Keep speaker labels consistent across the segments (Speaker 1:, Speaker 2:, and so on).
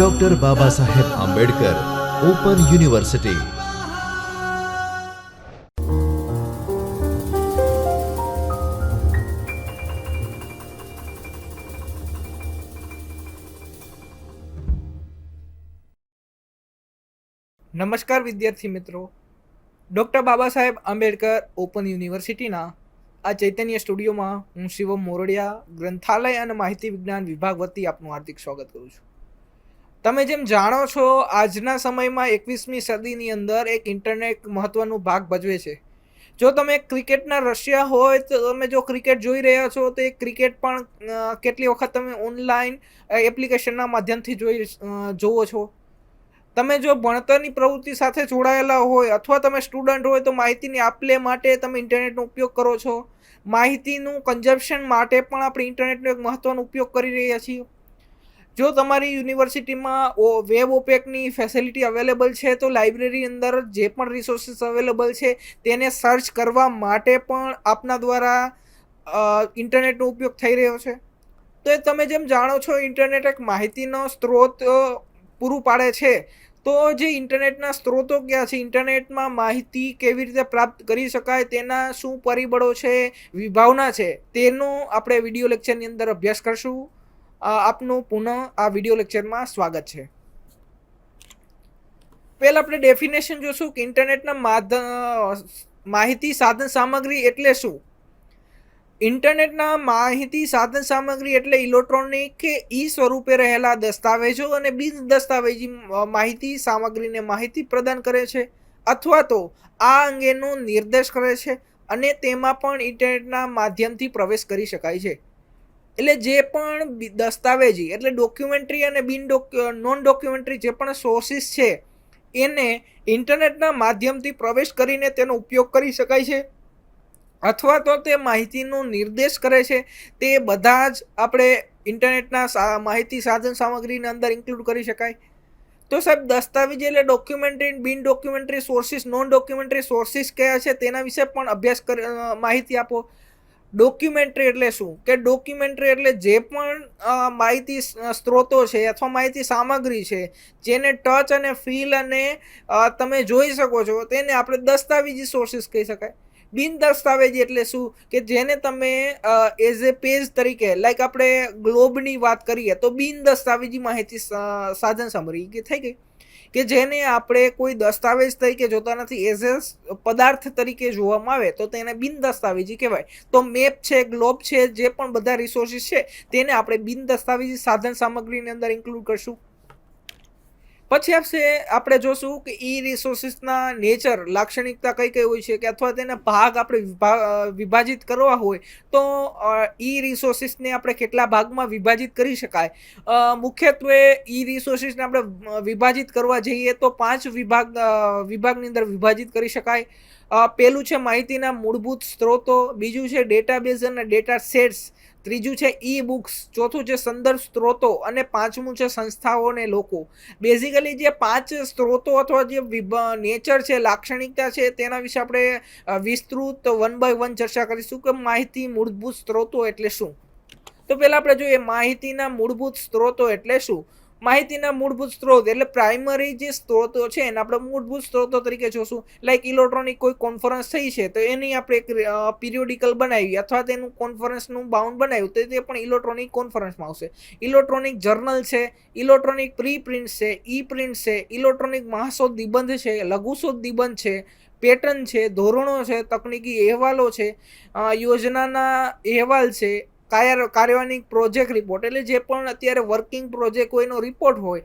Speaker 1: Doctor બાબા Saheb Ambedkar open university
Speaker 2: નમસ્કાર વિદ્યાર્થી મિત્રો. ડૉક્ટર બાબા સાહેબ આંબેડકર ઓપન યુનિવર્સિટીના આ ચૈતન્ય સ્ટુડિયોમાં હું શિવમ મોરડિયા, ગ્રંથાલય અને માહિતી વિજ્ઞાન વિભાગ વતી આપનું હાર્દિક સ્વાગત કરું છું. તમે જેમ જાણો છો, આજના સમયમાં એકવીસમી સદીની અંદર એક ઇન્ટરનેટ મહત્વનો ભાગ ભજવે છે. જો તમે ક્રિકેટના રશિયા હોય, તો તમે જો ક્રિકેટ જોઈ રહ્યા છો, તો એ ક્રિકેટ પણ કેટલી વખત તમે ઓનલાઈન એપ્લિકેશનના માધ્યમથી જોઈ જોવો છો. તમે જો ભણતરની પ્રવૃત્તિ સાથે જોડાયેલા હોય, અથવા તમે સ્ટુડન્ટ હોય, તો માહિતીની આપલે માટે તમે ઇન્ટરનેટનો ઉપયોગ કરો છો. માહિતીનું કન્ઝપ્શન માટે પણ આપણે ઇન્ટરનેટનો એક મહત્વનો ઉપયોગ કરી રહ્યા છીએ. જો તમારી યુનિવર્સિટીમાં વેબ ઓપેકની ફેસિલિટી અવેલેબલ છે, તો લાઇબ્રેરી અંદર જે પણ રિસોર્સિસ અવેલેબલ છે, તેને સર્ચ કરવા માટે પણ આપના દ્વારા ઇન્ટરનેટનો ઉપયોગ થઈ રહ્યો છે. તો તમે જેમ જાણો છો ઇન્ટરનેટ એક માહિતીનો સ્ત્રોત પૂરું પાડે છે. તો જે ઇન્ટરનેટના સ્ત્રોતો ક્યાં છે? ઇન્ટરનેટમાં માહિતી કેવી રીતે પ્રાપ્ત કરી શકાય, તેના શું પરિબળો છે, વિભાવના છે, તેનો આપણે વીડિયો લેક્ચરની અંદર અભ્યાસ કરશું. આપનું પુનઃ આ વિડિયો લેક્ચરમાં સ્વાગત છે. પહેલા આપણે ડેફિનેશન જોશું કે ઇન્ટરનેટના માધ્યમ માહિતી સાધન સામગ્રી એટલે શું? ઇન્ટરનેટના માહિતી સાધન સામગ્રી એટલે ઇલેક્ટ્રોનિક કે ઈ સ્વરૂપે રહેલા દસ્તાવેજો અને બિન દસ્તાવેજી માહિતી સામગ્રીને માહિતી પ્રદાન કરે છે અથવા તો આ અંગેનો નિર્દેશ કરે છે અને તેમાં પણ ઇન્ટરનેટના માધ્યમથી પ્રવેશ કરી શકાય છે. એટલે જે પણ દસ્તાવેજી, એટલે ડોક્યુમેન્ટરી અને બિન નોન ડોક્યુમેન્ટરી જે પણ સોર્સિસ છે, એને ઇન્ટરનેટના માધ્યમથી પ્રવેશ કરીને તેનો ઉપયોગ કરી શકાય છે. અથવા તો તે માહિતીનો નિર્દેશ કરે છે, તે બધા જ આપણે ઇન્ટરનેટના માહિતી સાધન સામગ્રીની અંદર ઇન્ક્લુડ કરી શકાય. તો સાહેબ, દસ્તાવેજ એટલે ડોક્યુમેન્ટરી બિન documentary sources non documentary sources કયા છે તેના વિશે પણ અભ્યાસ માહિતી આપો. ડોક્યુમેન્ટરી એટલે શું? કે ડોક્યુમેન્ટરી એટલે જે પણ માહિતી સ્ત્રોતો છે અથવા માહિતી સામગ્રી છે, જેને ટચ અને ફીલ અને તમે જોઈ શકો છો, તેને આપણે દસ્તાવેજી સોર્સિસ કહી શકાય. બિન દસ્તાવેજી એટલે શું? કે જેને તમે એઝ એ પેજ તરીકે લાઈક આપણે ગ્લોબની વાત કરીએ, તો બિન દસ્તાવેજી માહિતી સાધન સામગ્રી થઈ ગઈ. કે જેને આપણે કોઈ દસ્તાવેજ તરીકે જોતા નથી એઝ એ પદાર્થ તરીકે જોવામાં આવે, તો તેને બિન દસ્તાવેજી કહેવાય. તો મેપ છે, ગ્લોબ છે, જે પણ બધા રિસોર્સિસ છે, તેને આપણે બિન દસ્તાવેજી સાધન સામગ્રીની અંદર ઇન્ક્લુડ કરશું. પછી આપશે, આપણે જોશું કે ઈ રિસોર્સિસના નેચર લાક્ષણિકતા કઈ કઈ હોય છે કે અથવા તેના ભાગ આપણે વિભાજિત કરવા હોય, તો ઈ રિસોર્સિસને આપણે કેટલા ભાગમાં વિભાજિત કરી શકાય? મુખ્યત્વે ઈ રિસોર્સિસને આપણે વિભાજિત કરવા જઈએ તો પાંચ વિભાગ વિભાગની અંદર વિભાજિત કરી શકાય. પહેલું છે માહિતીના મૂળભૂત સ્ત્રોતો, બીજું છે ડેટાબેઝ અને ડેટા સેટ્સ ત્રીજું છે ઈ બુક્સ ચોથું છે સંદર્ભ સ્ત્રોતો અને પાંચમું છે સંસ્થાઓ અને લોકો. બેઝિકલી જે પાંચ સ્ત્રોતો અથવા જે નેચર છે, લાક્ષણિકતા છે, તેના વિશે આપણે વિસ્તૃત વન બાય વન ચર્ચા કરીશું કે માહિતી મૂળભૂત સ્ત્રોતો એટલે શું? તો પહેલાં આપણે જોઈએ માહિતીના મૂળભૂત સ્ત્રોતો એટલે શું? માહિતીના મૂળભૂત સ્ત્રોત, એટલે પ્રાઇમરી જે સ્ત્રોતો છે એને આપણે મૂળભૂત સ્ત્રોતો તરીકે જોશું. લાઈક ઇલેક્ટ્રોનિક કોઈ કોન્ફરન્સ થઈ છે, તો એની આપણે એક પિરિયોડિકલ બનાવી, અથવા તેનું કોન્ફરન્સનું બાઉન્ડ બનાવ્યું, તો તે પણ ઇલેક્ટ્રોનિક કોન્ફરન્સમાં આવશે. ઇલેક્ટ્રોનિક જર્નલ છે ઇલેક્ટ્રોનિક પ્રી પ્રિન્ટ છે ઈ પ્રિન્ટ છે ઇલેક્ટ્રોનિક મહાશોધ નિબંધ છે લઘુશોધ નિબંધ છે પેટર્ન છે, ધોરણો છે, તકનીકી અહેવાલો છે યોજનાના અહેવાલ છે કાર્યવાહી પ્રોજેક્ટ રિપોર્ટ એટલે જે પણ અત્યારે વર્કિંગ પ્રોજેક્ટ હોય એનો રિપોર્ટ હોય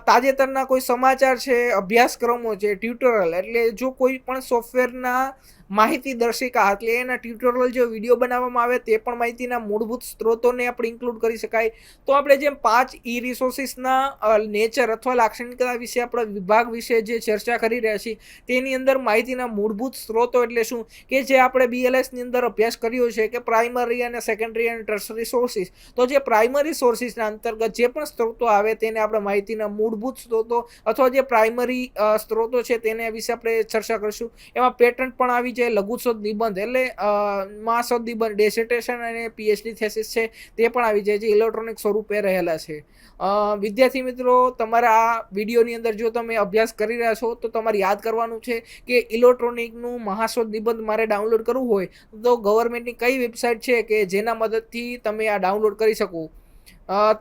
Speaker 2: તાજેતરના કોઈ સમાચાર છે, અભ્યાસક્રમો છે ટ્યુટોરિયલ એટલે જો કોઈ પણ સોફ્ટવેરના માહિતી દર્શિકા એટલે એના ટ્યુટોરિયલ જો વીડિયો બનાવવામાં આવે તે પણ માહિતીના મૂળભૂત સ્ત્રોતોને આપણે ઇન્ક્લુડ કરી શકાય. તો આપણે જેમ પાંચ ઈ રિસોર્સિસના નેચર અથવા લાક્ષણિકતા વિશે આપણે વિભાગ વિશે જે ચર્ચા કરી રહ્યા છીએ, તેની અંદર માહિતીના મૂળભૂત સ્ત્રોતો એટલે શું? કે જે આપણે બીએલએસની અંદર અભ્યાસ કર્યો છે કે પ્રાઇમરી અને સેકન્ડરી અને ટર્સરી સોર્સિસ તો જે પ્રાઇમરી સોર્સિસના અંતર્ગત જે પણ સ્ત્રોતો આવે તેને આપણે માહિતીના મૂળભૂત સ્ત્રોતો અથવા જે પ્રાઇમરી સ્ત્રોતો છે તેને વિશે આપણે ચર્ચા કરીશું. એમાં પેટર્ન પણ આવી જે લઘુશોધ નિબંધ એટલે મહાશોધ નિબંધ ડેસેટેશન અને પીએચડી થેસિસ છે, તે પણ આવી જાય છે ઇલેક્ટ્રોનિક સ્વરૂપે રહેલા છે. વિદ્યાર્થી મિત્રો, તમારા આ વિડીયોની અંદર જો તમે અભ્યાસ કરી રહ્યા છો, તો તમારે યાદ કરવાનું છે કે ઇલેક્ટ્રોનિકનું મહાશોધ નિબંધ મારે ડાઉનલોડ કરવું હોય, તો ગવર્મેન્ટની કઈ વેબસાઇટ છે કે જેના મદદથી તમે આ ડાઉનલોડ કરી શકો?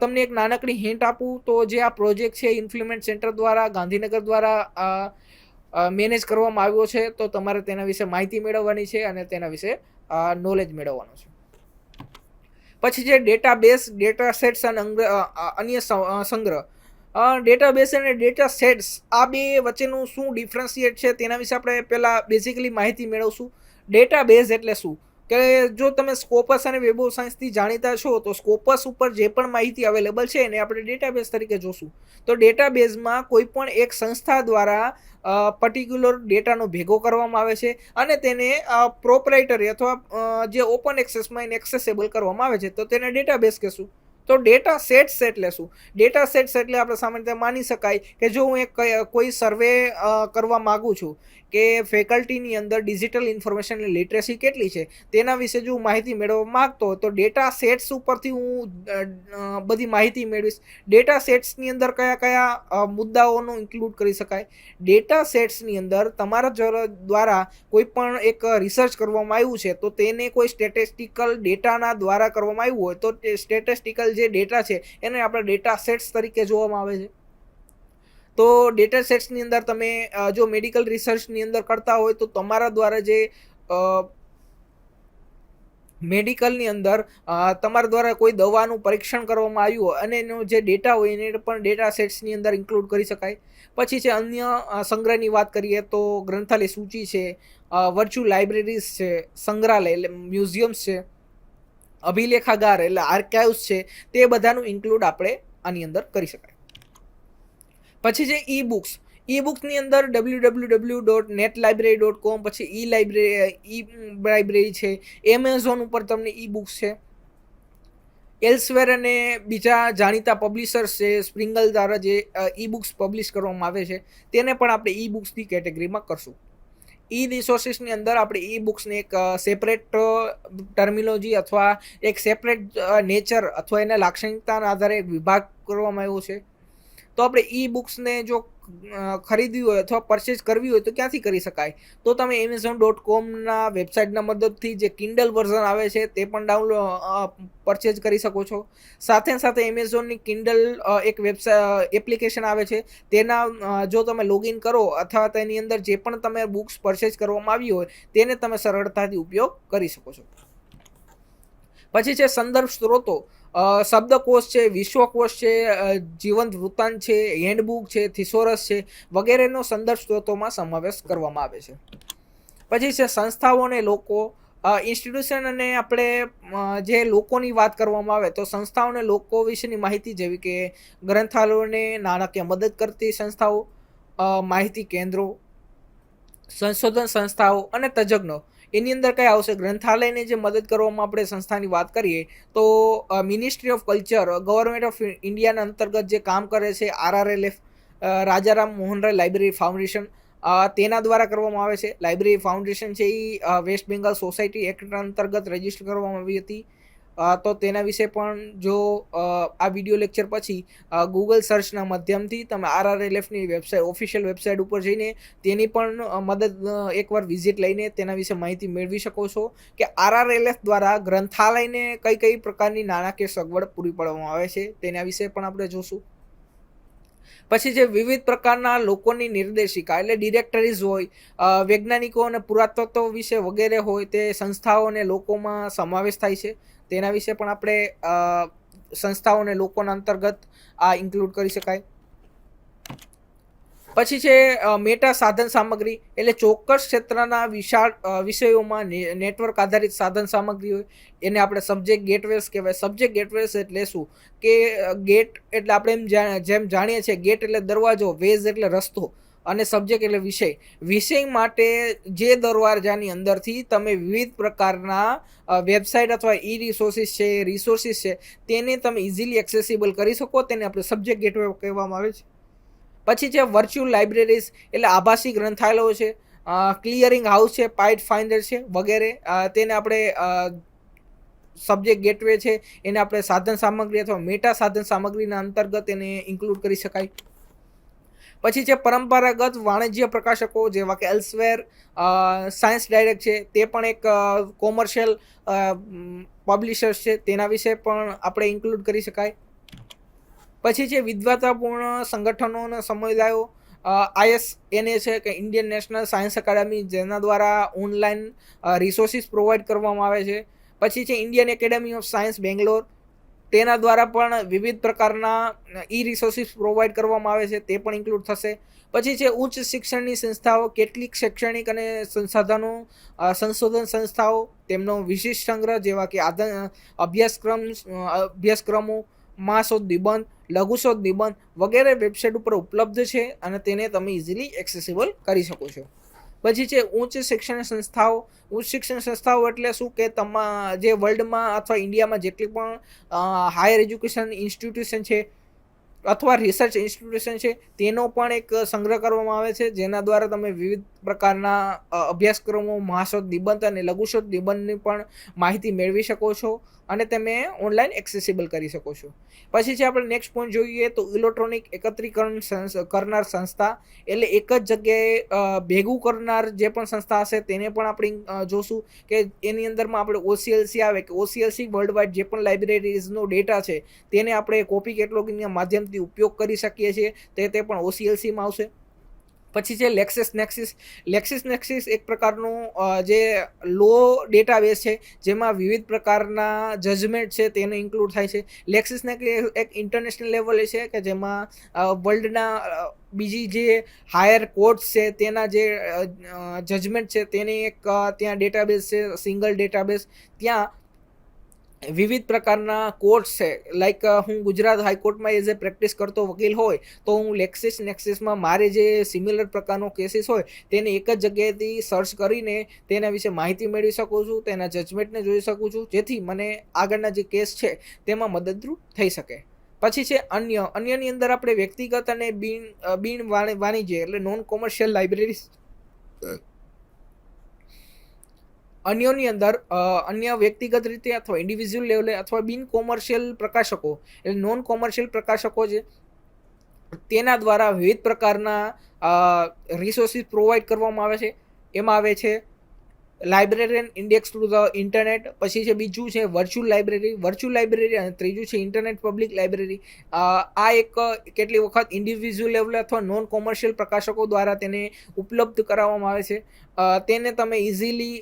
Speaker 2: તમને એક નાનકડી હિન્ટ આપું, તો જે આ પ્રોજેક્ટ છે ઇન્ફ્લુમેન્ટ સેન્ટર દ્વારા, ગાંધીનગર દ્વારા મેનેજ કરવામાં આવ્યો છે, તો તમારે તેના વિશે માહિતી મેળવવાની છે અને તેના વિશે નોલેજ મેળવવાનું છે. પછી છે ડેટાબેઝ ડેટા સેટ્સ અને અન્ય સંગ્રહ. ડેટાબેઝ અને ડેટા સેટ્સ આ બે વચ્ચેનું શું ડિફરન્સિએટ છે તેના વિશે આપણે પહેલાં બેઝિકલી માહિતી મેળવશું. ડેટાબેઝ એટલે શું? કે જો તમે સ્કોપસ અને વેબ સાયન્સથી જાણીતા છો, તો સ્કોપસ ઉપર જે પણ માહિતી અવેલેબલ છે એને આપણે ડેટાબેઝ તરીકે જોશું. તો ડેટાબેઝમાં કોઈ પણ એક સંસ્થા દ્વારા પર્ટિક્યુલર ડેટાનો ભેગો કરવામાં આવે છે અને તેને પ્રોપરાઇટરી અથવા જે ઓપન એક્સેસમાં એને એક્સેસેબલ કરવામાં આવે છે, તો તેને ડેટાબેઝ કહેશું. તો ડેટા સેટ્સ એટલે શું ડેટા સેટ્સ એટલે આપણે સામાન્ય રીતે માની શકાય કે જો હું એક કોઈ સર્વે કરવા માગું છું કે ફેકલ્ટીની અંદર ડિજિટલ ઇન્ફોર્મેશન લિટરેસી કેટલી છે, તેના વિશે જો હું માહિતી મેળવવા માગતો તો ડેટા સેટ્સ ઉપરથી હું બધી માહિતી મેળવીશ. ડેટા સેટ્સની અંદર કયા કયા મુદ્દાઓનો ઇન્ક્લુડ કરી શકાય? ડેટા સેટ્સની અંદર તમારા દ્વારા કોઈ પણ એક રિસર્ચ કરવામાં આવ્યું છે તો તેને કોઈ સ્ટેટિસ્ટિકલ ડેટાના દ્વારા કરવામાં આવ્યું હોય તે સ્ટેટિસ્ટિકલ જે ડેટા છે, એને આપણે ડેટા સેટ્સ તરીકે જોવામાં આવે છે. તો ડેટા સેટ્સની અંદર તમે જો મેડિકલ રિસર્ચની અંદર કરતા હોય તો તમારા દ્વારા જે મેડિકલની અંદર તમારા દ્વારા કોઈ દવાનું પરીક્ષણ કરવામાં આવ્યું હોય અને એનો જે ડેટા હોય એને પણ ડેટા સેટ્સની અંદર ઇન્ક્લુડ કરી શકાય. પછી છે અન્ય સંગ્રહની વાત કરીએ તો ગ્રંથાલય સૂચિ છે વર્ચ્યુઅલ લાઇબ્રેરીઝ છે, સંગ્રહાલય એટલે મ્યુઝિયમ્સ છે. અભિલેખાગાર એટલે આર્કાઇવ્સ છે, તે બધાનું ઇન્ક્લુડ આપણે આની અંદર કરી શકાય. પછી છે ઈ બુક્સ ઈ બુક્સની અંદર W W W dot net library dot com પછી ઈ લાઇબ્રેરી ઈ લાઇબ્રેરી છે એમેઝોન ઉપર તમને ઈ બુક્સ છે. એલ્સવેર અને બીજા જાણીતા પબ્લિશર્સ છે સ્પ્રિંગલ દ્વારા જે ઈ બુક્સ પબ્લિશ કરવામાં આવે છે, તેને પણ આપણે ઈ બુક્સની કેટેગરીમાં કરશું. ઈ રિસોર્સિસની અંદર આપણે ઈ બુક્સને એક સેપરેટ ટર્મિનોલોજી અથવા એક સેપરેટ નેચર અથવા એના લાક્ષણિકતાના આધારે એક વિભાગ કરવામાં આવ્યો છે. તો આપણે ઈ બુક્સને જો ખરીદવી હોય અથવા પરચેઝ કરવી હોય તો ક્યાંથી કરી શકાય? તો તમે એમેઝોન ડોટ કોમના વેબસાઇટના મદદથી જે કિન્ડલ વર્ઝન આવે છે તે પણ ડાઉનલોડ પરચેજ કરી શકો છો. સાથે સાથે એમેઝોનની કિન્ડલ એક વેબસાઇટ એપ્લિકેશન આવે છે. તેના જો તમે લોગિન કરો અથવા તેની અંદર જે પણ તમે બુક્સ પરચેઝ કરવામાં આવી હોય તેને તમે સરળતાથી ઉપયોગ કરી શકો છો. પછી છે સંદર્ભ સ્ત્રોતો. શબ્દકોશ છે, વિશ્વકોશ છે જીવંત વૃત્તાંત છે હેન્ડબુક છે થિસોરસ છે, વગેરેનો સંદર્ભ સ્ત્રોતોમાં સમાવેશ કરવામાં આવે છે. પછી છે, સંસ્થાઓને લોકો ઇન્સ્ટિટ્યુશન અને આપણે જે લોકોની વાત કરવામાં આવે તો સંસ્થાઓને લોકો વિશેની માહિતી જેવી કે ગ્રંથાલયોને નાણાકીય મદદ કરતી સંસ્થાઓ માહિતી કેન્દ્રો, સંશોધન સંસ્થાઓ અને તજજ્ઞો એની અંદર કયા આવશે? ગ્રંથાલયને જે મદદ કરવામાં આપણે સંસ્થાની વાત કરીએ, તો ministry of culture government of ઇન્ડિયાના અંતર્ગત જે કામ કરે છે આરઆરએલએફ રાજારામ મોહનરાય લાઇબ્રેરી ફાઉન્ડેશન તેના દ્વારા કરવામાં આવે છે. લાઇબ્રેરી ફાઉન્ડેશન છે એ વેસ્ટ બેંગાલ સોસાયટી એક્ટ અંતર્ગત રજિસ્ટર કરવામાં આવી હતી. તો તેના વિશે પણ જો આ વીડિયો લેક્ચર પછી ગૂગલ સર્ચના માધ્યમથી તમે આરઆરએલએફની વેબસાઇટ ઓફિશિયલ વેબસાઇટ ઉપર જઈને તેની પણ મદદ એકવાર વિઝિટ લઈને તેના વિશે માહિતી મેળવી શકો છો કે આરઆરએલએફ દ્વારા ગ્રંથાલયને કઈ કઈ પ્રકારની નાણાકીય સગવડ પૂરી પાડવામાં આવે છે તેના વિશે પણ આપણે જોશું. પછી જે વિવિધ પ્રકારના લોકોની નિર્દેશિકા એટલે ડિરેક્ટરીઝ હોય વૈજ્ઞાનિકો અને પુરાતત્વ વિશે વગેરે હોય તે સંસ્થાઓ અને લોકોમાં સમાવેશ થાય છે. તેના વિશે પણ આપણે સંસ્થાઓને લોકોના અંતર્ગત આ ઇન્ક્લુડ કરી શકાય. પછી છે મેટા સાધન સામગ્રી એટલે ચોક્કસ ક્ષેત્રના વિશાળ વિષયોમાં નેટવર્ક આધારિત સાધન સામગ્રી હોય, એને આપણે સબ્જેક્ટ ગેટવેસ કહેવાય. સબ્જેક્ટ ગેટવેસ એટલે શું? કે ગેટ એટલે આપણે એમ જેમ જાણીએ છીએ ગેટ એટલે દરવાજો વેઝ એટલે રસ્તો. અને સબ્જેક્ટ એટલે વિષય. વિષય માટે જે દરવાજાની અંદરથી તમે વિવિધ પ્રકારના વેબસાઇટ અથવા ઈ રિસોર્સિસ છે રિસોર્સિસ છે, તેને તમે ઇઝીલી એક્સેસિબલ કરી શકો. તેને આપણે સબ્જેક્ટ ગેટવે કહેવામાં આવે છે. પછી છે વર્ચ્યુઅલ લાઇબ્રેરીઝ એટલે આભાસી ગ્રંથાલયો છે ક્લિયરિંગ હાઉસ છે પાઇટ ફાઇન્ડર છે, વગેરે. તેને આપણે સબ્જેક્ટ ગેટવે છે, એને આપણે સાધન સામગ્રી અથવા મેટા સાધન સામગ્રીના અંતર્ગત એને ઇન્ક્લુડ કરી શકાય. પછી છે પરંપરાગત વાણિજ્ય પ્રકાશકો, જેવા કે એલ્સવેર સાયન્સ ડાયરેક્ટ છે, તે પણ એક કોમર્શિયલ પબ્લિશર્સ છે. તેના વિશે પણ આપણે ઇન્ક્લુડ કરી શકાય. પછી છે વિદ્વતાપૂર્ણ સંગઠનો અને સમુદાયો. આઈએસ એનએ છે, કે ઇન્ડિયન નેશનલ સાયન્સ એકેડમી જેના દ્વારા ઓનલાઈન રિસોર્સિસ પ્રોવાઈડ કરવામાં આવે છે. પછી છે Indian academy of science Bangalore તેના દ્વારા પણ વિવિધ પ્રકારના ઈ રિસોર્સિસ પ્રોવાઈડ કરવામાં આવે છે, તે પણ ઇન્ક્લુડ થશે. પછી છે, ઉચ્ચ શિક્ષણની સંસ્થાઓ, કેટલીક શૈક્ષણિક અને સંસાધનો સંશોધન સંસ્થાઓ, તેમનો વિશિષ્ટ સંગ્રહ જેવા કે અભ્યાસક્રમ અભ્યાસક્રમો મહાશોધ નિબંધ લઘુશોધ નિબંધ વગેરે વેબસાઇટ ઉપર ઉપલબ્ધ છે અને તેને તમે ઇઝીલી એક્સેસિબલ કરી શકો છો. પછી છે, ઉચ્ચ શિક્ષણ સંસ્થાઓ, ઉચ્ચ શિક્ષણ સંસ્થાઓ એટલે શું કે તમા, જે વર્લ્ડમાં અથવા ઇન્ડિયામાં જેટલી પણ હાયર એજ્યુકેશન ઇન્સ્ટિટ્યુશન છે, અથવા રિસર્ચ ઇન્સ્ટિટ્યુશન છે, તેનો પણ એક સંગ્રહ કરવામાં આવે છે, જેના દ્વારા તમે વિવિધ પ્રકારના અભ્યાસક્રમો મહાશોધ નિબંધ અને લઘુશોધ નિબંધની પણ માહિતી મેળવી શકો છો. અને તમે ઓનલાઈન એક્સેસિબલ કરી શકો છો. પછી છે આપણે નેક્સ્ટ પોઈન્ટ જોઈએ તો ઇલેક્ટ્રોનિક એકત્રીકરણ કરનાર સંસ્થા એટલે એક જ જગ્યાએ ભેગું કરનાર જે પણ સંસ્થા હશે તેને પણ આપણે જોશું કે એની અંદરમાં આપણે ઓસીએલસી આવે કે ઓસીએલસી વર્લ્ડ વાઇડ જે પણ લાઇબ્રેરીઝનો ડેટા છે તેને આપણે કોપી કેટલોગિંગના માધ્યમથી ઉપયોગ કરી શકીએ છીએ. તે તે પણ ઓસીએલસીમાં આવશે. પછી છે લેક્સિસ નેક્સિસ લેક્સિસ નેક્સિસ એક પ્રકારનું જે લો ડેટાબેઝ છે, જેમાં વિવિધ પ્રકારના જજમેન્ટ છે તેને ઇન્ક્લુડ થાય છે. લેક્સિસ નેક્સિસ એક ઇન્ટરનેશનલ લેવલે છે કે જેમાં વર્લ્ડના બીજી જે હાયર કોર્ટ્સ છે તેના જે જજમેન્ટ છે તેની એક ત્યાં ડેટાબેઝ છે સિંગલ ડેટાબેઝ ત્યાં વિવિધ પ્રકારના કોર્ટ્સ છે. લાઈક હું ગુજરાત હાઈકોર્ટમાં એઝ એ પ્રેક્ટિસ કરતો વકીલ હોય, તો હું લેક્સિસ નેક્સિસમાં મારે જે સિમિલર પ્રકારનો કેસીસ હોય, તેને એક જ જગ્યાએથી સર્ચ કરીને તેના વિશે માહિતી મેળવી શકું છું, તેના જજમેન્ટને જોઈ શકું છું, જેથી મને આગળના જે કેસ છે, તેમાં મદદરૂપ થઈ શકે. પછી છે અન્ય. અન્યની અંદર આપણે વ્યક્તિગત અને બિન બિન વાણિ- વાણિજ્ય એટલે નોન કોમર્શિયલ લાઇબ્રેરી અન્યોની અંદર અન્ય વ્યક્તિગત રીતે અથવા ઇન્ડિવિજ્યુઅલ લેવલે અથવા બિન કોમર્શિયલ પ્રકાશકો, એટલે નોન કોમર્શિયલ પ્રકાશકો છે તેના દ્વારા વિવિધ પ્રકારના રિસોર્સિસ પ્રોવાઈડ કરવામાં આવે છે. એમાં આવે છે librarian index to the internet, પછી છે બીજું છે વર્ચ્યુઅલ લાઇબ્રેરી. વર્ચ્યુઅલ લાઇબ્રેરી અને ત્રીજું છે ઇન્ટરનેટ પબ્લિક લાઇબ્રેરી. આ એક કેટલી વખત ઇન્ડિવિઝ્યુઅલ લેવલે અથવા નોન કોમર્શિયલ પ્રકાશકો દ્વારા તેને ઉપલબ્ધ કરાવવામાં આવે છે. તેને તમે easily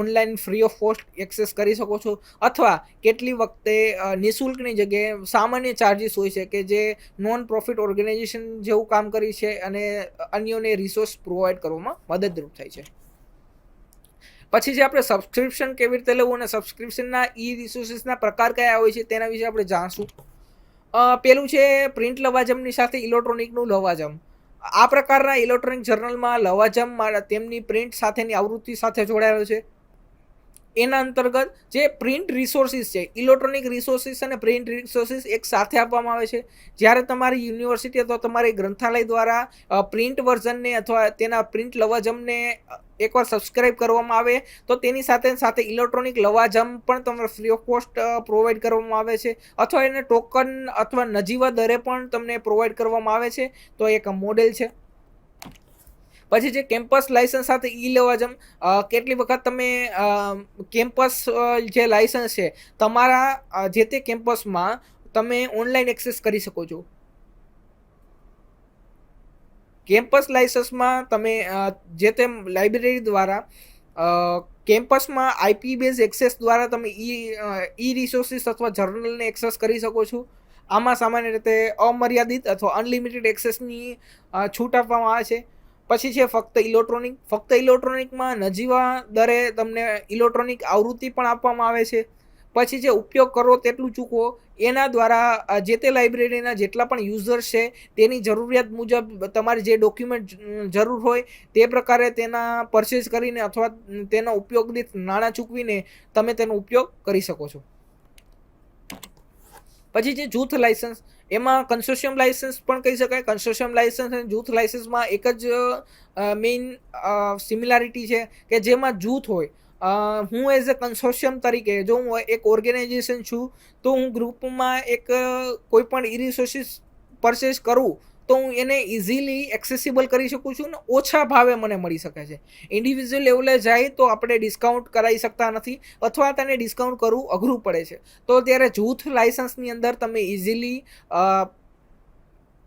Speaker 2: online free of cost access કરી શકો છો. અથવા કેટલી વખતે નિઃશુલ્કની જગ્યાએ સામાન્ય ચાર્જિસ હોય છે કે જે નોન પ્રોફિટ ઓર્ગેનાઇઝેશન જેવું કામ કરી છે અને અન્યોને રિસોર્સ પ્રોવાઈડ કરવામાં મદદરૂપ થાય છે. પછી જે આપણે સબસ્ક્રિપ્શન કેવી રીતે લેવું અને સબસ્ક્રિપ્શનના ઈ રિસોર્સિસના પ્રકાર કયા હોય છે તેના વિશે આપણે જાણશું. પેલું છે પ્રિન્ટ લવાજમની સાથે ઇલેક્ટ્રોનિકનું લવાજમ. આ પ્રકારના ઇલેક્ટ્રોનિક જર્નલમાં લવાજમ તેમની પ્રિન્ટ સાથેની આવૃત્તિ સાથે જોડાયેલો છે. એના અંતર્ગત જે પ્રિન્ટ રિસોર્સિસ છે ઇલેક્ટ્રોનિક રિસોર્સિસ અને પ્રિન્ટ રિસોર્સિસ એક સાથે આપવામાં આવે છે. જ્યારે તમારી યુનિવર્સિટી અથવા તમારી ગ્રંથાલય દ્વારા પ્રિન્ટ વર્ઝનને અથવા તેના પ્રિન્ટ લવાજમને એકવાર સબસ્ક્રાઇબ કરવામાં આવે, તો તેની સાથે સાથે ઇલેક્ટ્રોનિક લવાજમ પણ તમને ફ્રી ઓફ કોસ્ટ પ્રોવાઈડ કરવામાં આવે છે. અથવા એને ટોકન અથવા નજીવા દરે પણ તમને પ્રોવાઈડ કરવામાં આવે છે. તો એક મોડેલ છે. પછી જે કેમ્પસ લાયસન્સ સાથે ઈ લેવા જેમ કેટલી વખત તમે કેમ્પસ જે લાયસન્સ છે, તમારા જે તે કેમ્પસમાં તમે ઓનલાઈન એક્સેસ કરી શકો છો. કેમ્પસ લાયસન્સમાં તમે જે તે લાઇબ્રેરી દ્વારા કેમ્પસમાં આઈપી બેઝ એક્સેસ દ્વારા તમે ઈ ઈ રિસોર્સિસ અથવા જર્નલને એક્સેસ કરી શકો છો. આમાં સામાન્ય રીતે અમર્યાદિત અથવા અનલિમિટેડ એક્સેસની છૂટ આપવામાં આવે છે. પછી છે ફક્ત ઇલેક્ટ્રોનિક ફક્ત ઇલેક્ટ્રોનિકમાં નજીવા દરે તમને ઇલેક્ટ્રોનિક આવૃત્તિ પણ આપવામાં આવે છે. પછી જે ઉપયોગ કરો તેટલું ચૂકવો. એના દ્વારા જે તે લાઇબ્રેરીના જેટલા પણ યુઝર્સ છે, તેની જરૂરિયાત મુજબ તમારે જે ડોક્યુમેન્ટ જરૂર હોય, તે પ્રકારે તેના પરચેસ કરીને અથવા તેનો ઉપયોગ દીઠ નાણાં ચૂકવીને તમે તેનો ઉપયોગ કરી શકો છો. પછી જે જૂથ લાયસન્સ, એમાં કન્સોશિયમ લાયસન્સ પણ કહી શકાય. કન્સોશિયમ લાયસન્સ અને જૂથ લાયસન્સમાં એક જ મેઇન સિમિલારિટી છે કે જેમાં જૂથ હોય. હું એઝ અ કન્સોશિયમ તરીકે, જો હું એક ઓર્ગેનાઇઝેશન છું, તો હું ગ્રુપમાં એક, કોઈ પણ ઇરિસોર્સિસ રિસોર્સિસ પરચેસ કરું તો હું એને ઇઝીલી એક્સેસિબલ કરી શકું છું ને ઓછા ભાવે મને મળી શકે છે. ઇન્ડિવિજ્યુઅલ લેવલે જાય તો આપણે ડિસ્કાઉન્ટ કરાવી શકતા નથી અથવા તેને ડિસ્કાઉન્ટ કરવું અઘરું પડે છે. તો ત્યારે જૂથ લાઇસન્સની અંદર તમે ઇઝીલી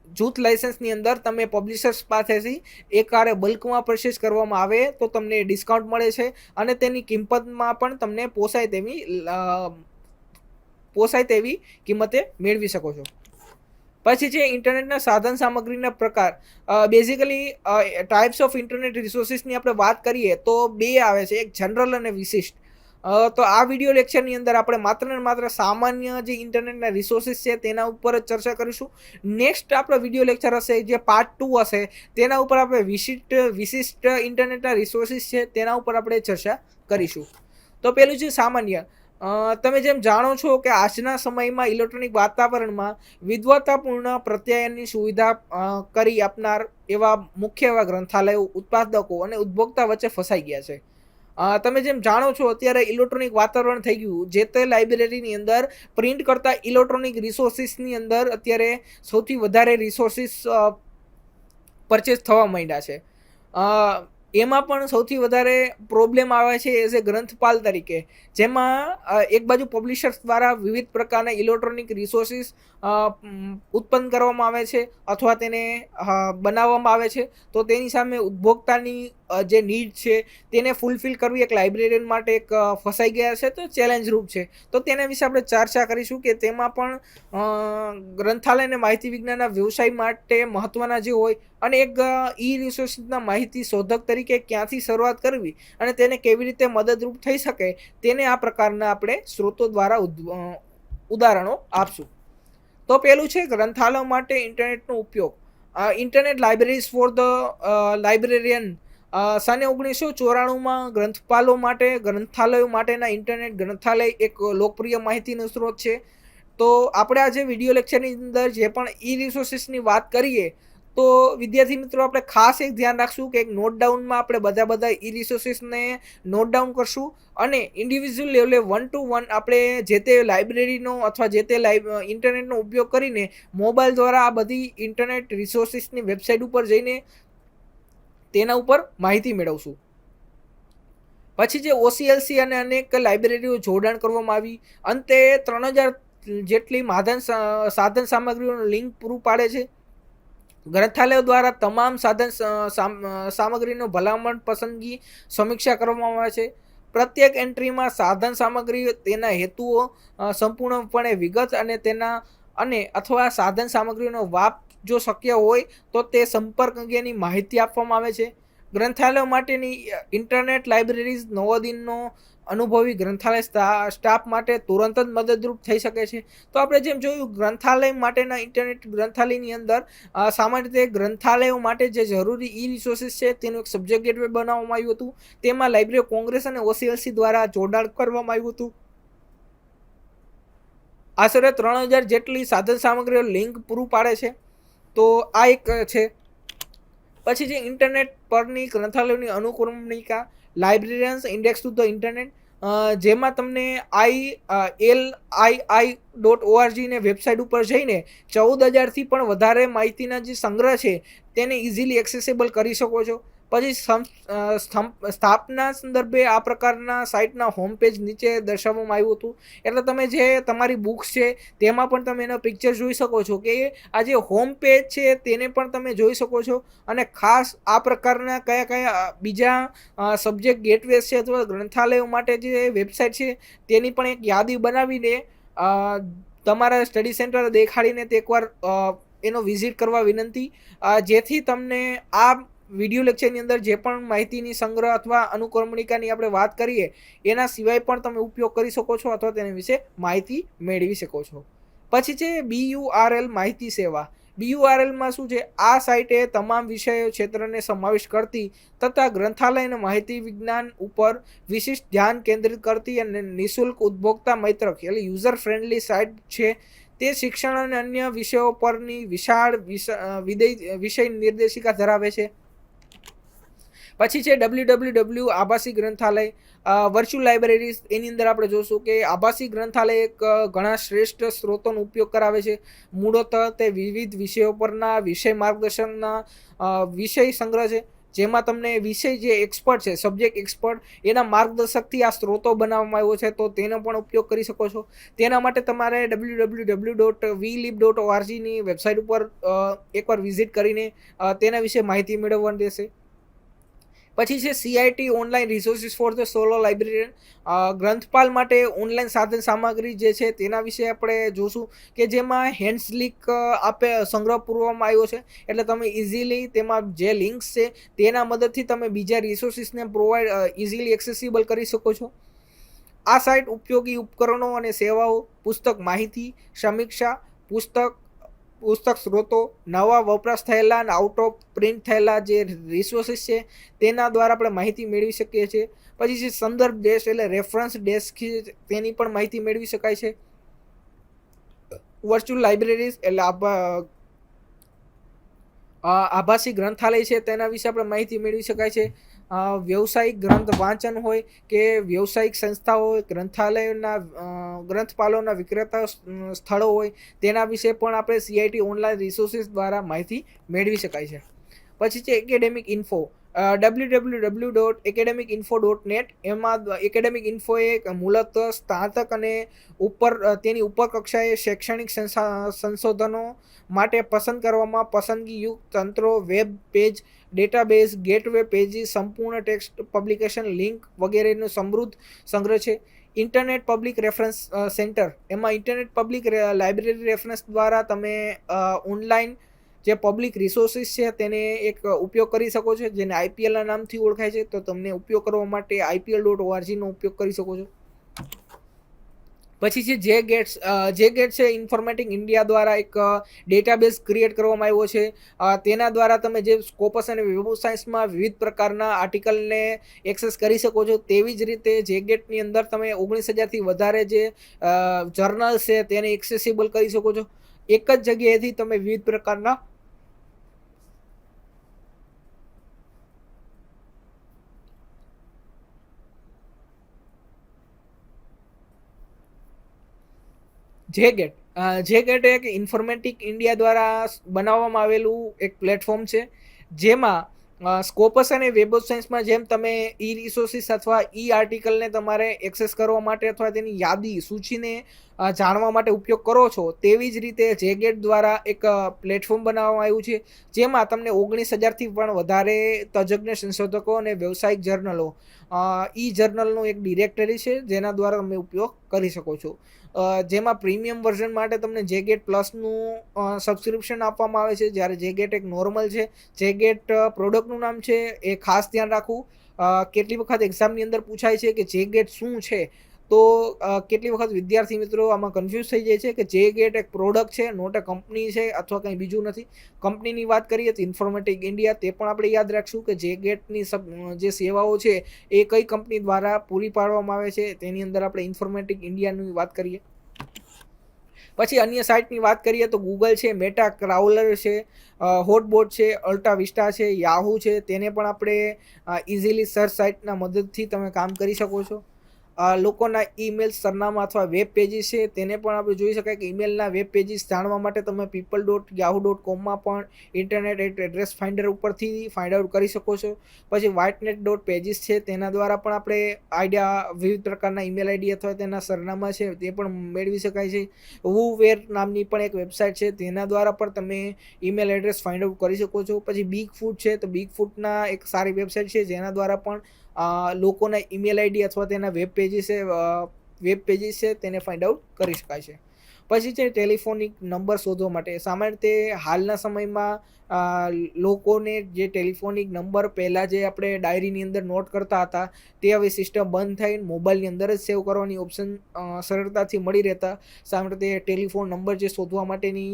Speaker 2: જૂથ લાઇસન્સની અંદર તમે પબ્લિશર્સ પાસેથી એકારે બલ્કમાં પરચેસ કરવામાં આવે તો તમને ડિસ્કાઉન્ટ મળે છે અને તેની કિંમતમાં પણ તમને પોસાય તેવી પોસાય તેવી કિંમતે મેળવી શકો છો. પછી છે ઇન્ટરનેટના સાધન સામગ્રીના પ્રકાર. બેઝિકલી ટાઈપ્સ ઓફ ઇન્ટરનેટ રિસોર્સિસની આપણે વાત કરીએ તો બે આવે છે. એક જનરલ અને વિશિષ્ટ. તો આ વીડિયો લેક્ચરની અંદર આપણે માત્ર ને માત્ર સામાન્ય જે ઇન્ટરનેટના રિસોર્સિસ છે તેના ઉપર જ ચર્ચા કરીશું. નેક્સ્ટ આપણો વીડિયો લેક્ચર હશે, જે પાર્ટ ટુ હશે, તેના ઉપર આપણે વિશિષ્ટ વિશિષ્ટ ઇન્ટરનેટના રિસોર્સિસ છે તેના ઉપર આપણે ચર્ચા કરીશું. તો પેલું છે સામાન્ય. તમે જેમ જાણો છો કે આજના સમયમાં ઇલેક્ટ્રોનિક વાતાવરણમાં વિદ્વતાપૂર્ણ પ્રત્યાયનની સુવિધા કરી આપનાર એવા મુખ્ય એવા ગ્રંથાલયો, ઉત્પાદકો અને ઉપભોક્તા વચ્ચે ફસાઈ ગયા છે. તમે જેમ જાણો છો અત્યારે ઇલેક્ટ્રોનિક વાતાવરણ થઈ ગયું, જે તે લાઇબ્રેરીની અંદર પ્રિન્ટ કરતા ઇલેક્ટ્રોનિક રિસોર્સિસની અંદર અત્યારે સૌથી વધારે રિસોર્સિસ પરચેસ થવા માંડ્યા છે. એમાં પણ સૌથી વધારે પ્રોબ્લેમ આવે છે એઝ એ ગ્રંથપાલ તરીકે. જેમાં એક બાજુ પબ્લિશર્સ દ્વારા વિવિધ પ્રકારના ઇલેક્ટ્રોનિક રિસોર્સિસ ઉત્પન્ન કરવામાં આવે છે અથવા તેને બનાવવામાં આવે છે. તો તેની સામે ઉપભોક્તાની જે નીડ છે, તેને ફૂલફિલ કરવી એક લાઇબ્રેરિયન માટે એક ફસાઈ ગયા છે, તો ચેલેન્જ રૂપ છે. તો તેના વિશે આપણે ચર્ચા કરીશું કે તેમાં પણ ગ્રંથાલય અને માહિતી વિજ્ઞાનના વ્યવસાય માટે મહત્ત્વના જે હોય અને એક ઈ રિસોર્સિસના માહિતી શોધક તરીકે ક્યાંથી શરૂઆત કરવી અને તેને કેવી રીતે મદદરૂપ થઈ શકે, તેને આ પ્રકારના આપણે સ્ત્રોતો દ્વારા ઉદાહરણો આપશું. તો પહેલું છે ગ્રંથાલય માટે ઇન્ટરનેટનો ઉપયોગ. Internet libraries for the librarian સને ઓગણીસો ચોરાણુંમાં ગ્રંથપાલો માટે, ગ્રંથાલયો માટેના ઇન્ટરનેટ ગ્રંથાલય એક લોકપ્રિય માહિતીનો સ્ત્રોત છે. તો આપણે આજે વીડિયો લેક્ચરની અંદર જે પણ ઈ રિસોર્સિસની વાત કરીએ, તો વિદ્યાર્થી મિત્રો આપણે ખાસ એક ધ્યાન રાખશું કે એક નોટ આપણે બધા બધા ઈ રિસોર્સિસને નોટ ડાઉન કરશું અને ઇન્ડિવિજ્યુઅલ લેવલે વન ટુ વન આપણે જે તે લાઇબ્રેરીનો અથવા જે તે ઇન્ટરનેટનો ઉપયોગ કરીને મોબાઈલ દ્વારા આ બધી ઇન્ટરનેટ રિસોર્સિસની વેબસાઇટ ઉપર જઈને તેના ઉપર માહિતી મેળવશું. પછી જે ઓસીએલસી અને અનેક લાઇબ્રેરીઓ જોડાણ કરવામાં આવી, અંતે ત્રણ હજાર જેટલી માધન સાધન સામગ્રીઓનું લિંક પૂરું પાડે છે. ગ્રંથાલયો દ્વારા તમામ સાધન સામ- સામગ્રીનો ભલામણ પસંદગી સમીક્ષા કરવામાં આવે છે. પ્રત્યેક એન્ટ્રીમાં સાધન સામગ્રી તેના હેતુઓ સંપૂર્ણપણે વિગત અને તેના, અને અથવા સાધન સામગ્રીનો વાપ જો શક્ય હોય તો તે સંપર્ક અંગેની માહિતી આપવામાં આવે છે. ગ્રંથાલયો માટેની ઇન્ટરનેટ લાઇબ્રેરીઝ નવોદિનનો અનુભવી ગ્રંથાલય સ્ટા- સ્ટાફ માટે તુરંત જ મદદરૂપ થઈ શકે છે. તો આપણે જેમ જોયું, ગ્રંથાલય માટેના ઇન્ટરનેટ ગ્રંથાલયની અંદર સામાન્ય રીતે ગ્રંથાલયો માટે જે જરૂરી ઈ રિસોર્સિસ છે તેનું એક સબ્જેક્ટ ગેટવે બનાવવામાં આવ્યું હતું. તેમાં લાઇબ્રેરી કોંગ્રેસ અને ઓસીએલસી દ્વારા જોડાણ કરવામાં આવ્યું હતું. આશરે ત્રણ હજાર જેટલી સાધન સામગ્રીઓ લિંક પૂરું પાડે છે. તો આ એક છે. પછી જે ઇન્ટરનેટ પરની ગ્રંથાલયોની અનુક્રમણિકા librarians index to the internet જેમાં તમને I L, I I dot ઓઆરજીને website ઉપર જઈને ચૌદ હજારથી પણ વધારે માહિતીના જે સંગ્રહ છે, તેને ઇઝીલી એક્સેસેબલ કરી શકો છો. પછી સ્થાપના સંદર્ભે આ પ્રકારના સાઇટના હોમ પેજ નીચે દર્શાવવામાં આવ્યું હતું. એટલે તમે જે તમારી બુક્સ છે, તેમાં પણ તમે એનો પિક્ચર જોઈ શકો છો કે આ જે હોમ પેજ છે, તેને પણ તમે જોઈ શકો છો. અને ખાસ આ પ્રકારના કયા કયા બીજા સબ્જેક્ટ ગેટવેઝ છે અથવા ગ્રંથાલયો માટે જે વેબસાઇટ છે, તેની પણ એક યાદી બનાવીને તમારા સ્ટડી સેન્ટર દેખાડીને તે એકવાર એનો વિઝિટ કરવા વિનંતી. જેથી તમને આ વીડિયો લેક્ચરની અંદર જે પણ માહિતીની સંગ્રહ અથવા અનુક્રમણિકાની આપણે વાત કરીએ, એના સિવાય પણ તમે ઉપયોગ કરી શકો છો અથવા તેના વિશે માહિતી મેળવી શકો છો. પછી છે બીયુઆરએલ માહિતી સેવા. બીયુઆરએલમાં શું છે? આ સાઇટે તમામ વિષયો ક્ષેત્રને સમાવેશ કરતી તથા ગ્રંથાલય અને માહિતી વિજ્ઞાન ઉપર વિશિષ્ટ ધ્યાન કેન્દ્રિત કરતી અને નિઃશુલ્ક ઉપભોક્તા મૈત્રક એટલે યુઝર ફ્રેન્ડલી સાઇટ છે. તે શિક્ષણ અને અન્ય વિષયો પરની વિશાળ વિષય નિર્દેશિકા ધરાવે છે. પછી છે ડબલ્યુ ડબલ્યુ ડબલ્યુ આભાસી ગ્રંથાલય. વર્ચ્યુઅલ લાઇબ્રેરીઝ એની અંદર આપણે જોશું કે આભાસી ગ્રંથાલય એક ઘણા શ્રેષ્ઠ સ્ત્રોતોનો ઉપયોગ કરાવે છે. મૂળત તે વિવિધ વિષયો પરના વિષય માર્ગદર્શનના વિષય સંગ્રહ છે. જેમાં તમને વિષય જે એક્સપર્ટ છે સબ્જેક્ટ એક્સપર્ટ એના માર્ગદર્શકથી આ સ્ત્રોતો બનાવવામાં આવ્યો છે, તો તેનો પણ ઉપયોગ કરી શકો છો. તેના માટે તમારે W W W dot V leap dot ઓઆરજીની website ઉપર એકવાર વિઝિટ કરીને તેના વિશે માહિતી મેળવવાની રહેશે. પછી છે CIT online resources for the solo librarian ગ્રંથપાલ માટે ઓનલાઈન સાધન સામગ્રી જે છે તેના વિશે આપણે જોશું કે જેમાં હેન્ડ્સ લીક આપે, સંગ્રહ પૂરવામાં આવ્યો છે. એટલે તમે ઇઝીલી તેમાં જે લિંક્સ છે તેના મદદથી તમે બીજા રિસોર્સિસને પ્રોવાઈડ ઇઝીલી એક્સેસિબલ કરી શકો છો. આ સાઇટ ઉપયોગી ઉપકરણો અને સેવાઓ, પુસ્તક માહિતી, સમીક્ષા, પુસ્તક પુસ્તક સ્ત્રોતો, નવા વપરાશ થયેલા અને આઉટ ઓફ પ્રિન્ટ થયેલા જે રિસોર્સિસ છે, તેના દ્વારા આપણે માહિતી મેળવી શકીએ છીએ. પછી જે સંદર્ભ ડેસ્ક એટલે રેફરન્સ ડેસ્ક તેની પણ માહિતી મેળવી શકાય છે. વર્ચ્યુઅલ લાઇબ્રેરીઝ એટલે આભાસી ગ્રંથાલય છે, તેના વિશે આપણે માહિતી મેળવી શકાય છે. વ્યવસાયિક ગ્રંથ વાંચન હોય કે વ્યવસાયિક સંસ્થાઓ, ગ્રંથાલયોના ગ્રંથપાલોના વિક્રેતા સ્થળો હોય, તેના વિશે પણ આપણે સીઆઈટી ઓનલાઈન રિસોર્સિસ દ્વારા માહિતી મેળવી શકાય છે. પછી છે academic info W W W dot academic info dot net એમાં એકેડેમિક ઇન્ફો એ મૂલત સ્નાતક અને ઉપર તેની ઉપર કક્ષાએ શૈક્ષણિક સંશોધનો માટે પસંદ કરવામાં પસંદગીયુક્ત તંત્રો web page database, gateway pages, સંપૂર્ણ ટેક્સ્ટ પબ્લિકેશન, લિંક વગેરેનો સમૃદ્ધ સંગ્રહ છે. Internet public reference center. એમાં ઇન્ટરનેટ પબ્લિક લાઇબ્રેરી રેફરન્સ દ્વારા તમે ઓનલાઈન જે પબ્લિક રિસોર્સિસ છે તેને એક ઉપયોગ કરી શકો છો, જેને આઈપીએલના નામથી ઓળખાય છે. તો તમને ઉપયોગ કરવા માટે આઈપીએલ ડોટ ઓઆરજીનો ઉપયોગ કરી શકો છો. પછી છે જે ગેટ્સ જે ગેટ છે ઇન્ફોર્મેટિક ઇન્ડિયા દ્વારા એક ડેટાબેઝ ક્રિએટ કરવામાં આવ્યો છે. તેના દ્વારા તમે જે સ્કોપસ અને વેબ સાયન્સમાં વિવિધ પ્રકારના આર્ટિકલને એક્સેસ કરી શકો છો, તેવી જ રીતે જે ગેટની અંદર તમે ઓગણીસ હજારથી વધારે જે જર્નલ્સ છે, તેને એક્સેસિબલ કરી શકો છો. એક જ જગ્યાએથી તમે વિવિધ પ્રકારના જે ગેટ જે ગેટ એક ઇન્ફોર્મેટિક ઇન્ડિયા દ્વારા બનાવવામાં આવેલું એક પ્લેટફોર્મ છે, જેમાં સ્કોપસ અને વેબ ઓફ સાયન્સમાં જેમ તમે ઈ રિસોર્સિસ અથવા ઈ આર્ટિકલને તમારે એક્સેસ કરવા માટે અથવા તેની યાદી, સૂચિને જાણવા માટે ઉપયોગ કરો છો, તેવી જ રીતે જેગેટ દ્વારા એક પ્લેટફોર્મ બનાવવામાં આવ્યું છે, જેમાં તમને ઓગણીસ હજારથી પણ વધારે તજજ્ઞ સંશોધકો અને વ્યવસાયિક જર્નલો ઈ જર્નલનું એક ડિરેક્ટરી છે, જેના દ્વારા તમે ઉપયોગ કરી શકો છો. જેમાં પ્રીમિયમ વર્ઝન માટે તમને જે ગેટ પ્લસનું સબસ્ક્રિપ્શન આપવામાં આવે છે, જ્યારે જે ગેટ એક નોર્મલ છે, જે ગેટ પ્રોડક્ટનું નામ છે, એ ખાસ ધ્યાન રાખવું. કેટલી વખત એક્ઝામની અંદર પૂછાય છે કે જે ગેટ શું છે? તો કેટલી વખત વિદ્યાર્થી મિત્રો આમાં કન્ફ્યુઝ થઈ જાય છે કે જે ગેટ એક પ્રોડક્ટ છે નોટ એ કંપની છે અથવા કંઈ બીજું નથી. કંપનીની વાત કરીએ તો ઇન્ફોર્મેટિક ઇન્ડિયા તે પણ આપણે યાદ રાખશું કે જે ગેટની સબ જે સેવાઓ છે એ કઈ કંપની દ્વારા પૂરી પાડવામાં આવે છે. તેની અંદર આપણે ઇન્ફોર્મેટિક ઇન્ડિયાની વાત કરીએ. પછી અન્ય સાઇટની વાત કરીએ તો ગૂગલ છે મેટા ક્રાઉલર છે હોટબોટ છે અલ્ટા વિસ્ટા છે યાહુ છે. તેને પણ આપણે ઇઝીલી સર્ચ સાઇટના મદદથી તમે કામ કરી શકો છો. અ, લોકોના ઈમેલ સરનામા અથવા વેબ પેજીસ છે, તેને પણ આપણે જોઈ શકાય કે ઈમેલના વેબ પેજીસ જાણવા માટે તમે પીપલ ડોટ યાહુ ડોટ કોમમાં પણ ઇન્ટરનેટ એડ્રેસ ફાઇન્ડર ઉપરથી ફાઇન્ડ આઉટ કરી શકો છો. પછી વ્હાઇટનેટ ડોટ પેજીસ છે, તેના દ્વારા પણ આપણે આઈડિયા વિવિધ પ્રકારના ઈમેલ આઈડી અથવા તેના સરનામા છે, તે પણ મેળવી શકાય છે. વુવેર નામની પણ એક વેબસાઇટ છે, તેના દ્વારા પણ તમે ઈમેલ એડ્રેસ ફાઇન્ડ આઉટ કરી શકો છો. પછી બિગ ફૂડ છે, તો બિગ ફૂડના એક સારી વેબસાઇટ છે, જેના દ્વારા પણ લોકોના ઈમેલ આઈડી અથવા તેના વેબ પેજીસ વેબ પેજીસ છે તેને ફાઇન્ડ આઉટ કરી શકાય છે. પછી છે ટેલિફોનિક નંબર શોધવા માટે. સામાન્ય રીતે હાલના સમયમાં લોકોને જે ટેલિફોનિક નંબર પહેલાં જે આપણે ડાયરીની અંદર નોટ કરતા હતા, તે હવે સિસ્ટમ બંધ થઈને મોબાઈલની અંદર જ સેવ કરવાની ઓપ્શન સરળતાથી મળી રહેતા. સામાન્ય રીતે ટેલિફોન નંબર જે શોધવા માટેની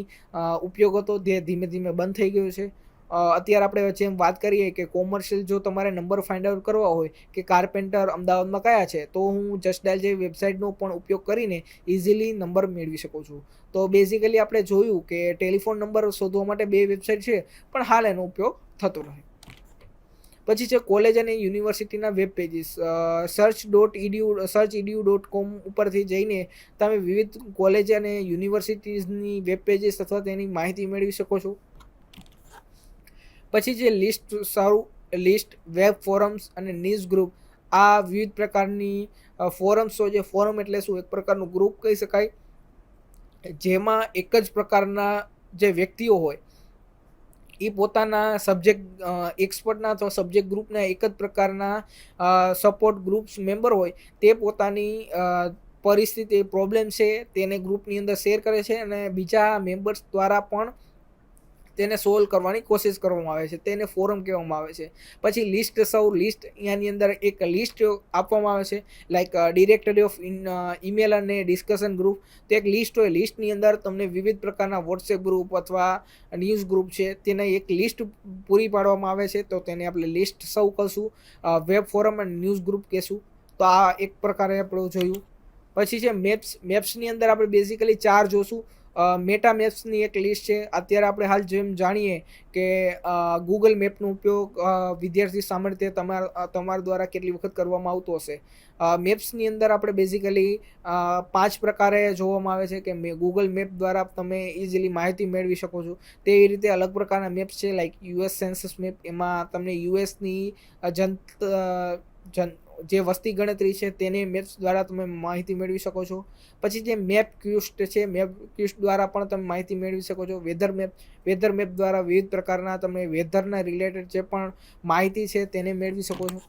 Speaker 2: ઉપયોગ હતો તે ધીમે ધીમે બંધ થઈ ગયો છે. અત્યારે આપણે જેમ વાત કરીએ કે કોમર્શિયલ જો તમારે નંબર ફાઇન્ડ આઉટ કરવા હોય કે કાર્પેન્ટર અમદાવાદમાં કયા છે, તો હું જસ્ટ ડાયલ જેવી વેબસાઇટનો પણ ઉપયોગ કરીને ઇઝીલી નંબર મેળવી શકું છું. તો બેઝિકલી આપણે જોયું કે ટેલિફોન નંબર શોધવા માટે બે વેબસાઇટ છે, પણ હાલ એનો ઉપયોગ થતો રહે પછી છે કોલેજ અને યુનિવર્સિટીના web pages search dot EDU search EDU dot com ઉપરથી જઈને તમે વિવિધ કોલેજ અને યુનિવર્સિટીઝની વેબ પેજીસ અથવા તેની માહિતી મેળવી શકો છો. પછી જે લિસ્ટ સારું, લિસ્ટ, વેબ ફોરમ્સ અને ન્યૂઝ ગ્રુપ, આ વિવિધ પ્રકારની ફોરમ્સ હોય છે ફોરમ એટલે શું, એક પ્રકારનું ગ્રુપ કહી શકાય. જેમાં એક જ પ્રકારના જે વ્યક્તિઓ હોય એ પોતાના સબ્જેક્ટ એક્સપર્ટના અથવા સબ્જેક્ટ ગ્રુપના એક જ પ્રકારના સપોર્ટ ગ્રુપ્સ મેમ્બર હોય, તે પોતાની પરિસ્થિતિ, પ્રોબ્લેમ છે, તેને ગ્રુપની અંદર શેર કરે છે અને બીજા મેમ્બર્સ દ્વારા પણ તેને સોલ્વ કરવાની કોશિશ કરવામાં આવે છે, તેને ફોરમ કહેવામાં આવે છે. પછી લિસ્ટ સૌ લિસ્ટ અહીંયાની અંદર એક લિસ્ટ આપવામાં આવે છે લાઈક ડિરેક્ટરી ઓફ ઈમેલ અને ડિસ્કશન ગ્રુપ તો એક લિસ્ટ હોય લિસ્ટની અંદર તમને વિવિધ પ્રકારના વોટ્સએપ ગ્રુપ અથવા ન્યૂઝ ગ્રુપ છે, તેને એક લિસ્ટ પૂરી પાડવામાં આવે છે, તો તેને આપણે લિસ્ટ સૌ કહીશું વેબ ફોરમ અને ન્યૂઝ ગ્રુપ કહેશું. તો આ એક પ્રકારે આપણે જોયું. પછી છે મેપ્સ મેપ્સની અંદર આપણે બેઝિકલી ચાર જોશું. મેટા મેપ્સની એક લિસ્ટ છે. અત્યારે આપણે હાલ જેમ જાણીએ કે ગૂગલ મેપનો ઉપયોગ વિદ્યાર્થી સામર્થ્ય તમારા તમારા દ્વારા કેટલી વખત કરવામાં આવતો હશે? મેપ્સની અંદર આપણે બેઝિકલી પાંચ પ્રકારે જોવામાં આવે છે કે ગૂગલ મેપ દ્વારા તમે ઇઝીલી માહિતી મેળવી શકો છો. તેવી રીતે અલગ પ્રકારના મેપ્સ છે લાઈક યુએસ સેન્સસ મેપ એમાં તમને યુએસની જન જન જે વસ્તી ગણતરી છે તેને મેપ્સ દ્વારા તમે માહિતી મેળવી શકો છો. પછી જે મેપ ક્યુસ્ટ છે મેપ ક્યુસ્ટ દ્વારા પણ તમે માહિતી મેળવી શકો છો. વેધર મેપ વેધર મેપ દ્વારા વિવિધ પ્રકારના તમે વેધરના રિલેટેડ જે પણ માહિતી છે તેને મેળવી શકો છો.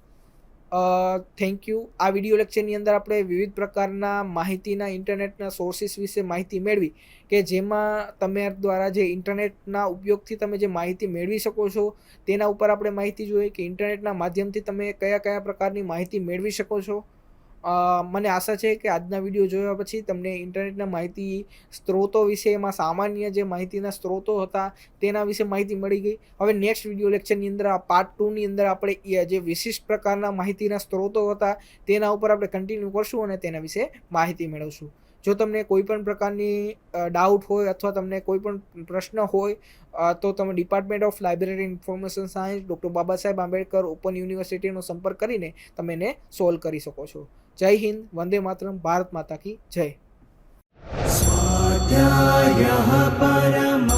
Speaker 2: થેન્ક યુ આ વીડિયો લેક્ચરની અંદર આપણે વિવિધ પ્રકારના માહિતીના, ઇન્ટરનેટના સોર્સિસ વિશે માહિતી મેળવી કે જેમાં તમે દ્વારા જે ઇન્ટરનેટના ઉપયોગથી તમે જે માહિતી મેળવી શકો છો, તેના ઉપર આપણે માહિતી જોઈએ કે ઇન્ટરનેટના માધ્યમથી તમે કયા કયા પ્રકારની માહિતી મેળવી શકો છો. મને આશા છે કે આજના વીડિયો જોયા પછી તમને ઇન્ટરનેટના માહિતી સ્ત્રોતો વિશે એમાં સામાન્ય જે માહિતીના સ્ત્રોતો હતા તેના વિશે માહિતી મળી ગઈ. હવે નેક્સ્ટ વીડિયો લેક્ચરની અંદર આ પાર્ટ ટુની અંદર આપણે જે વિશિષ્ટ પ્રકારના માહિતીના સ્ત્રોતો હતા તેના ઉપર આપણે કન્ટિન્યુ કરશું અને તેના વિશે માહિતી મેળવશું. જો તમને કોઈ પણ પ્રકારની ડાઉટ હોય અથવા તમને કોઈ પણ પ્રશ્ન હોય તો તમે department of library information science doctor Baba Saheb Ambedkar open યુનિવર્સિટીનો સંપર્ક કરીને તમે એને સોલ્વ કરી શકો છો. જય હિન્દ વંદે માતરમ ભારત માતા કી જય.
Speaker 3: સ્વાધ્યાય પરમં